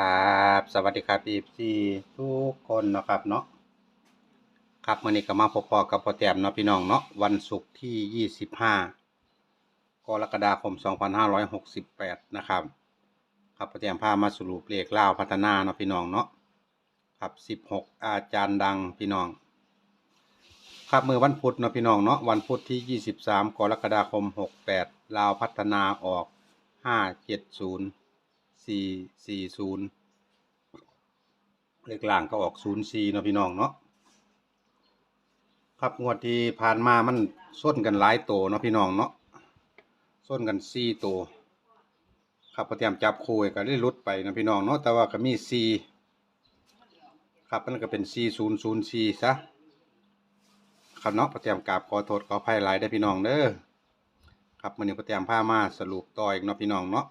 ครับ สวัสดีครับอีซีทุกคนนะครับเนาะครับมื่อนี้ก็มาพบกับพ่อแต้มเนาะพี่น้องเนาะวันศุกร์ที่ 25 กรกฎาคม 2568 นะครับ ครับพ่อแต้มพามาสรุปเลขเล่าวพัฒนาเนาะพี่น้องเนาะครับ 16 อาจารย์ดังพี่น้อง ครับมือวันพุธเนาะพี่น้องเนาะวันพุธที่ 23 กรกฎาคม 68 ลาวพัฒนาออก 570 สี่สี่ศูนย์เลขล่างก็ออกศูนย์สี่เนาะพี่น้องเนาะครับงวดที่ผ่านมามันส้นกันหลายโตวเนาะพี่น้องเนาะส้นกันสี่โตวครับพอเตรียมจับคู่ก็ได้ลุดไปนะพี่น้องเนาะแต่ว่าก็มีสี่ครับมันก็เป็นสี่ศูนย์ศูนย์สี่ซะครับเนาะพอเตรียมกราบขอโทษขออภัยหลายได้พี่น้องเด้อครับมันนี้พอเตรียมผ้ามาสรุปต่ออีกเนาะพี่น้องเนาะ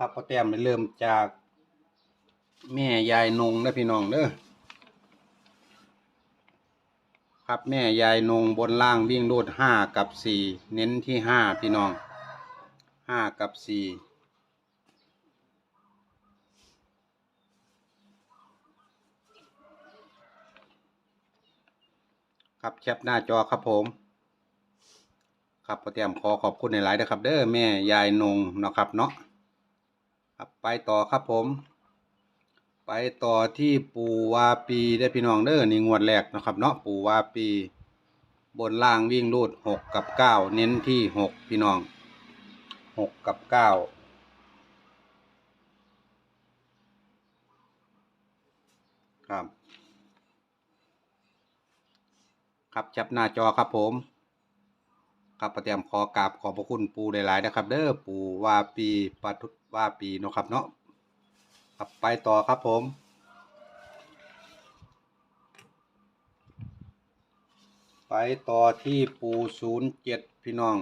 ครับพ่อแต้มเริ่มจาก แม่ยายนงนะพี่น้องเด้อครับแม่ยายนงบนล่างวิ่งรูดห้ากับสี่เน้นที่ห้าพี่น้องห้ากับสี่ครับแคปหน้าจอครับผม ครับพ่อแต้มขอขอบคุณในหลายนะครับ เด้อแม่ยายนงนะครับเนาะ ไปต่อครับผม ไปต่อที่ปูวาปีได้พี่น้องเด้อนี่งวดแรกนะครับ เนาะปูวาปี บนล่างวิ่งรูดหกกับเก้าเน้นที่หกพี่น้องหกกับเก้าครับ ครับจับหน้าจอครับผม ครับประเตรียมขอกราบขอบพระคุณปูหลายๆนะครับ เด้อปูวาปีปาทุ ว่าปีเนาะครับเนาะครับไปต่อครับผม ไปต่อที่ปูศูนย์เจ็ดพี่น้อง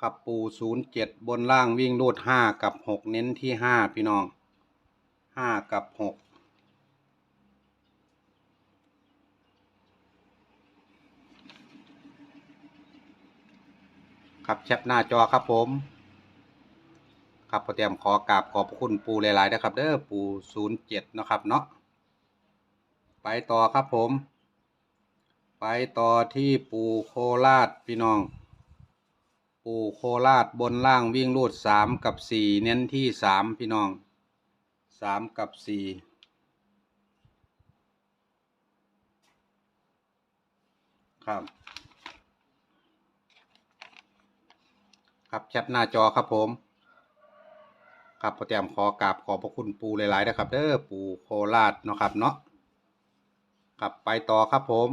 ครับปูศูนย์เจ็ดบนล่างวิ่งรูดห้ากับหกเน้นที่ห้าพี่น้องห้ากับหกครับแชปหน้าจอครับผม ครับพอเตรียมขอกราบขอบพระคุณปูหลายๆนะครับ เด้อปูศูนย์เจ็ดนะครับเนาะไปต่อครับผม ไปต่อที่ปูโคราชพี่น้อง ปูโคราชบนล่างวิ่งรูดสามกับสี่เน้นที่สามพี่น้องสามกับสี่ครับ ครับแชทหน้าจอครับผม ครับพอเตรียมขอกราบขอบพระคุณปูหลายๆนะครับเด้อปูโคราชเนาะครับเนาะครับไปต่อครับผม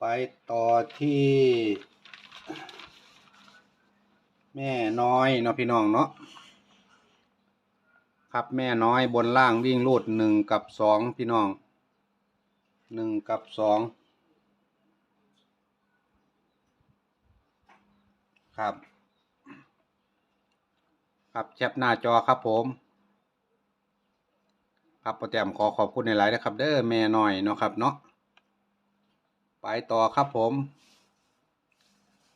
ไปต่อที่ แม่น้อยเนาะพี่น้องเนาะครับแม่น้อยบนล่างวิ่งรูดหนึ่งกับสองพี่น้องหนึ่งกับสอง ครับ ครับแคปหน้าจอครับผม ครับโปรแกรมขอขอบคุณในหลายนะครับ เด้อแม่หน้อยเนาะครับเนาะไปต่อครับผม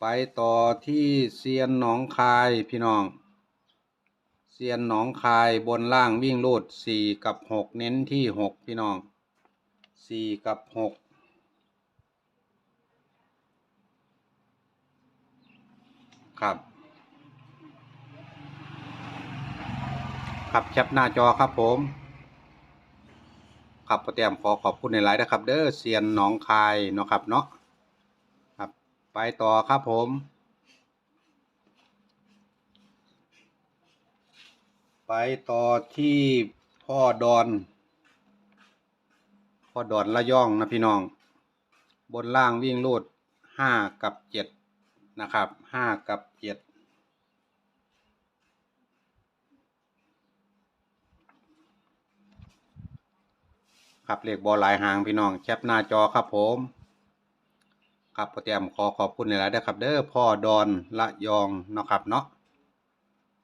ไปต่อที่เซียนหนองคายพี่น้องเซียนหนองคายบนล่างวิ่งรูดสี่กับหกเน้นที่หกพี่น้องสี่กับหก ครับ ครับแคปหน้าจอครับผม ครับปรแกรมขอขอบคุณในหลายนะครับ เด้อเซียนหนองคายเนาะครับเนาะครับ ไปต่อครับผม ไปต่อที่พ่อดอน พ่อดอนละย่องนะพี่น้อง บนล่างวิ่งรูดห้ากับเจ็ด นะครับห้ากับเจ็ดครับเลขบอลหลายหางพี่น้องแคปหน้าจอครับผม ครับโปรแกรมขอขอบคุณหลายๆนะครับ เด้อพ่อดอนละยองเนาะครับเนาะ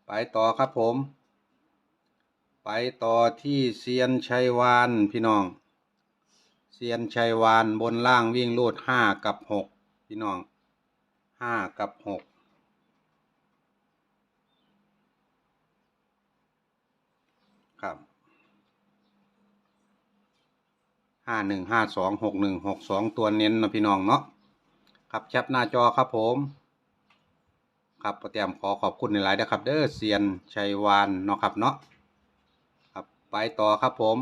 ไปต่อครับผม ไปต่อที่เซียนชัยวานพี่น้องเซียนชัยวานบนล่างวิ่งลูดห้ากับหกพี่น้อง ห้ากับหกครับห้าหนึ่งห้าสองหกหนึ่งหกสองตัวเน้นนะพี่น้องเนาะครับแคปหน้าจอครับผมครับปรแกรมขอขอบคุณในหลายนะครับ เด้อเซียนชัยวานเนาะครับเนาะครับไปต่อครับผม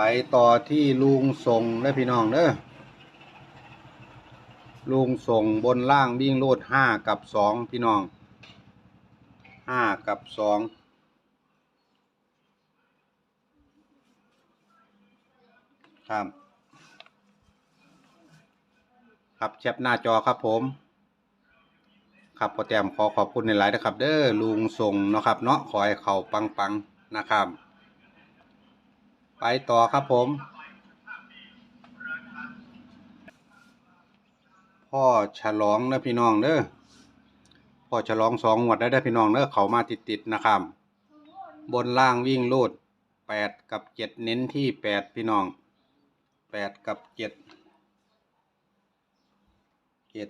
ไปต่อที่ลุงส่งได้อพี่น้องเด้อลุงส่งบนล่างวิ่งโลดห้ากับสองพี่น้องห้ากับสองครับครับแชปหน้าจอครับผม ครับโปรแกรมขอขอบคุณในหลายนะครับ เด้อลุงส่งเนาะครับ เนาะขอให้เขาปังๆนะครับ ไปต่อครับผม พ่อฉลองนะพี่น้องเด้อพ่อฉลองสองงวดได้ได้พี่น้องเด้อเขามาติดๆนะครับ บนล่างวิ่งลูดแปดกับเจ็ดเน้นที่แปดพี่น้องแปดกับเจ็ดเจ็ด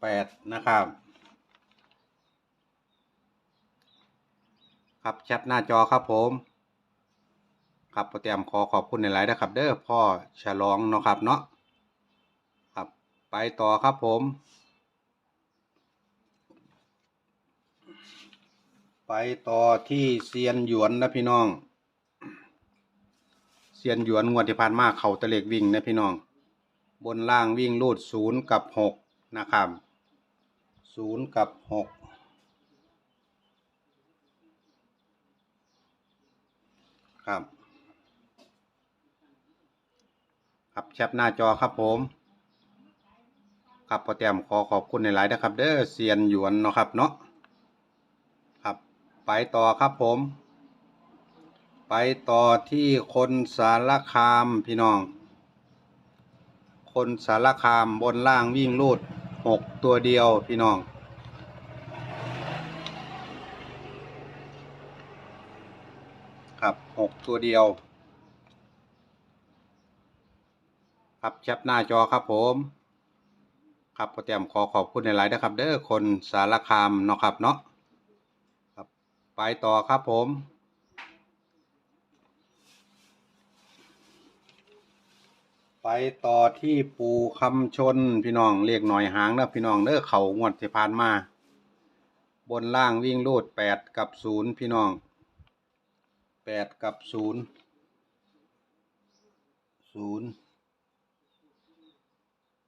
แปดนะครับครับแชทหน้าจอครับผม ครับโปรแกรมขอขอบคุณในหลายนะครับ เด้อพ่อฉลองเนาะครับเนาะครับไปต่อครับผม ไปต่อที่เซียนหยวนนะพี่น้องเซียนหยวนงวดที่ผ่านมาเขาตะเล็กวิ่งนะพี่น้อง บนล่างวิ่งรูดศูนย์กับหกนะครับศูนย์กับหกครับ ครับ แชปหน้าจอครับผมครับโปรแกรมขอขอบคุณในหลายนะครับ เด้อเซียนหยวนเนาะครับเนาะครับไปต่อครับผม ไปต่อที่คนสารคามพี่น้อง คนสารคามบนล่างวิ่งลูดหกตัวเดียวพี่น้องครับหกตัวเดียว ครับแคปหน้าจอครับผม ครับโปรแกรมขอขอบคุณในหลายนะครับ เด้อคนสารคามเนาะครับเนาะครับไปต่อครับผมไปต่อที่ปูคำชนพี่น้องเรียกหน่อยหางนะพี่น้องเด้อเขางวดที่ผ่านมา บนล่างวิ่งลูดแปดกับศูนย์พี่น้องแปดกับศูนย์ศูนย์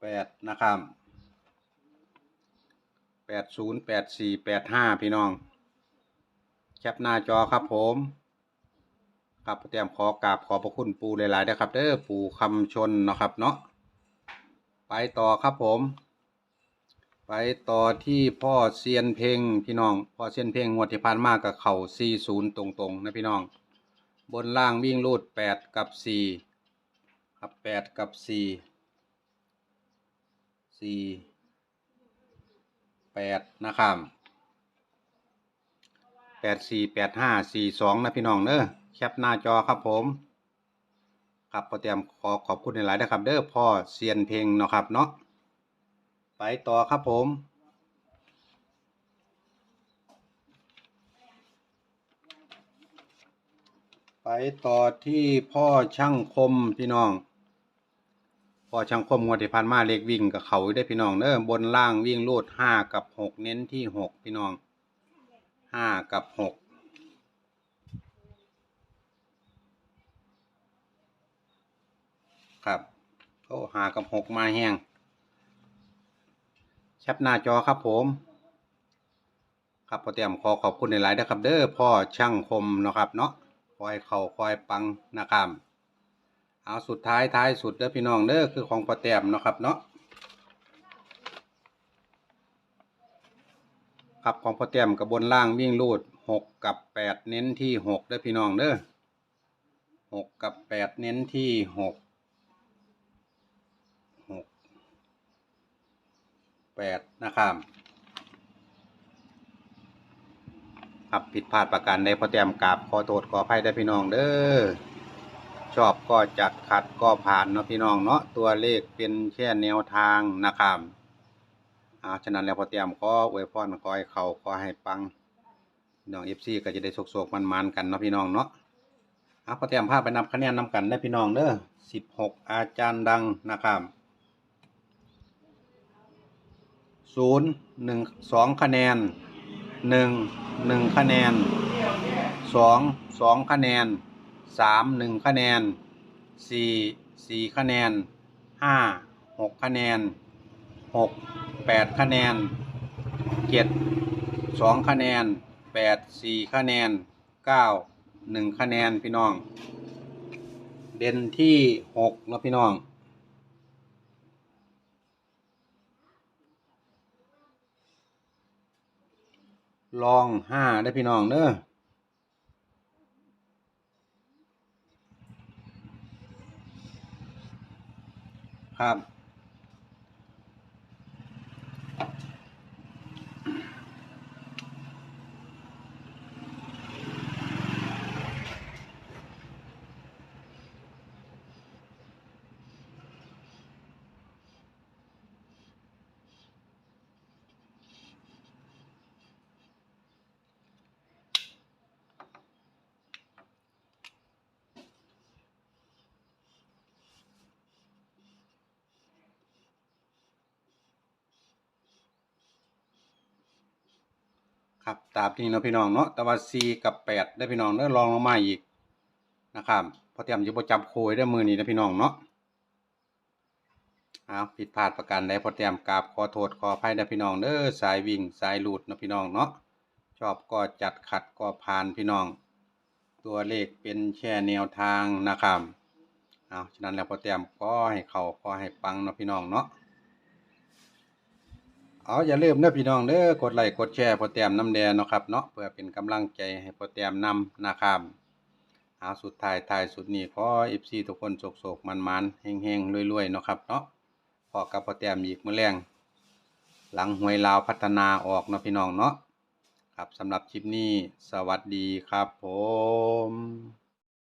แปดนะครับแปดศูนย์แปดสี่แปดห้าพี่น้อง แคปหน้าจอครับผม ครับเตรียมขอกราบขอบพระคุณปูหลายๆนะครับเด้อปูคำชนนะครับเนาะไปต่อครับผม ไปต่อที่พ่อเซียนเพลงพี่น้อง พ่อเซียนเพลงงวดที่ผ่านมากับเข่า40ตรงๆนะพี่น้อง บนล่างวิ่งรูด8กับ4ครับ8กับสี่ 4 4 8นะครับ8 4 8 5 4 2นะพี่น้องเด้อแคปหน้าจอครับผม ครับพอเตรียมขอขอบคุณในหลายนะครับ เด้อพ่อเซียนเพลงเนาะครับเนาะไปต่อครับผมไปต่อที่พ่อช่างคมพี่น้อง อช่างคมงวดที่ผ่านมาเล็กวิ่งกับเขาได้พี่น้องเด้อบนล่างวิ่งลูดห้ากับหกเน้นที่หกพี่น้องห้ากับหกครับโอ้หากับหกมาแห้งแคปหน้าจอครับผม ครับพอเตรียมขอขอบคุณในหลายนะครับ เด้อพ่อช่างคมนะครับเนาะคอยเข่าคอยปังนะครับ เอาสุดท้ายท้ายสุดเด้อพี่น้องเด้อคือของพอเตียมเนาะครับเนาะครับของพอเตียมกับบนล่างวิ่งลูดหกกับแปดเน้นที่หกเด้อพี่น้องเด้อหกกับแปดเน้นที่หกหกแปดนะครับครับผิดพลาดประการใดพอแต้มกราบขอโทษขออภัยได้พี่น้องเด้อ ชอบก็จัดขัดก็ผ่านเนาะพี่น้องเนาะตัวเลขเป็นแค่แนวทางนะครับอ่าฉะนั้นแล้วพอแต้มขออวยพรขอให้เขาขอให้ปังน้องเอฟซีก็จะได้โศกๆมันๆกันเนาะพี่น้องเนาะอะพอเตรียมภาพไปนับคะแนนนำกันได้พี่น้องเด้อสิบหกอาจารย์ดังนะครับศูนย์หนึ่งสองคะแนนหนึ่งหนึ่งคะแนนสองสองคะแนน สามหนึ่งคะแนนสี่สี่คะแนนห้าหกคะแนนหกแปดคะแนนเจ็ดสองคะแนนแปดสี่คะแนนเก้าหนึ่งคะแนนพี่น้อง เด่นที่หกเนาะพี่น้องลองห้าได้พี่น้องเด้อ ครับ ครับตามนี้เนาะพี่น้องเนาะแต่ว่า C กับ8ได้พี่น้องเด้อลองลงมาอีกนะครับพอเตรียมจะบ่จับโคยได้มือนี้นะพี่น้องเนาะอ้าผิดพลาดประการใดพอเตรียมกราบขอโทษขออภัยได้พี่น้องเด้อสายวิ่งสายหลุดเนาะพี่น้องเนาะชอบก็จัดขัดก็ผ่านพี่น้อง ตัวเลขเป็นแค่แนวทางนะครับเอาฉะนั้นแล้วพอเตรียมก็ให้เขาก็ให้ปังเนาะพี่น้องเนาะ เอาอย่าลืมเด้อพี่น้องเด้อกดไลค์กดแชร์พอแต้มน้ำแดงเนาะครับเนาะเพื่อเป็นกำลังใจให้พอแต้มนำนะครับเอาสุดท้ายท้ายสุดนี้ขอ FC ทุกคนโศกๆมันๆแห้งๆรวยๆเนาะครับเนาะพอกับพอแต้มอีกมื้อแรงหลังหวยลาวพัฒนาออกเนาะพี่น้องเนาะครับสำหรับคลิปนี้สวัสดีครับผม